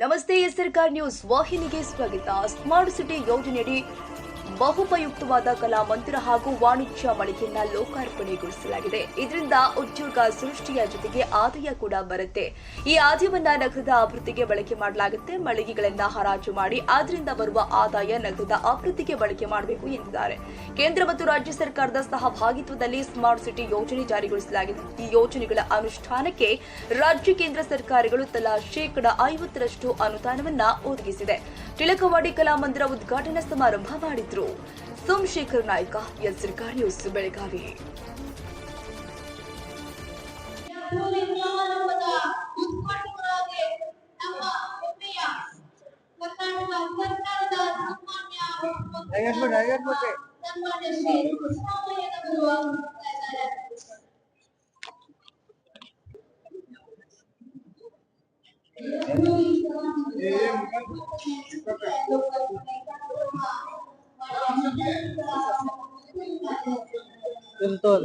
ನಮಸ್ತೆ ಸರ್ಕಾರ್ ನ್ಯೂಸ್. ವಾಹಿನಿಗೆ ಸ್ವಾಗತ. ಸ್ಮಾರ್ಟ್ ಸಿಟಿ ಯೋಜನೆಯಡಿ ಬಹುಪಯುಕ್ತವಾದ ಕಲಾ ಮಂದಿರ ಹಾಗೂ ವಾಣಿಜ್ಯ ಮಳಿಗೆಯನ್ನ ಲೋಕಾರ್ಪಣೆಗೊಳಿಸಲಾಗಿದೆ. ಇದರಿಂದ ಉದ್ಯೋಗ ಸೃಷ್ಟಿಯ ಜೊತೆಗೆ ಆದಾಯ ಕೂಡ ಬರುತ್ತೆ. ಈ ಆದಾಯವನ್ನ ನಗರದ ಅಭಿವೃದ್ಧಿಗೆ ಬಳಕೆ ಮಾಡಲಾಗುತ್ತೆ. ಮಳಿಗೆಗಳನ್ನ ಹರಾಜು ಮಾಡಿ ಅದರಿಂದ ಬರುವ ಆದಾಯ ನಗರದ ಅಭಿವೃದ್ಧಿಗೆ ಬಳಕೆ ಮಾಡಬೇಕು ಎಂದಿದ್ದಾರೆ. ಕೇಂದ್ರ ಮತ್ತು ರಾಜ್ಯ ಸರ್ಕಾರದ ಸಹಭಾಗಿತ್ವದಲ್ಲಿ ಸ್ಮಾರ್ಟ್ ಸಿಟಿ ಯೋಜನೆ ಜಾರಿಗೊಳಿಸಲಾಗಿದೆ. ಈ ಯೋಜನೆಗಳ ಅನುಷ್ಠಾನಕ್ಕೆ ರಾಜ್ಯ ಕೇಂದ್ರ ಸರ್ಕಾರಗಳು ತಲಾ ಶೇಕಡ ಐವತ್ತರಷ್ಟು ಅನುದಾನವನ್ನ ಒದಗಿಸಿದೆ. ಟಿಳಕವಾಡಿ ಕಲಾಮಂದಿರ ಉದ್ಘಾಟನಾ ಸಮಾರಂಭ ಮಾಡಿದ್ರು ಸೋಮಶೇಖರ್ ನಾಯ್ಕ ಎಸ್ ಸರ್ಕಾರ್ ನ್ಯೂಸ್ ಬೆಳಗಾವಿ Tuntun.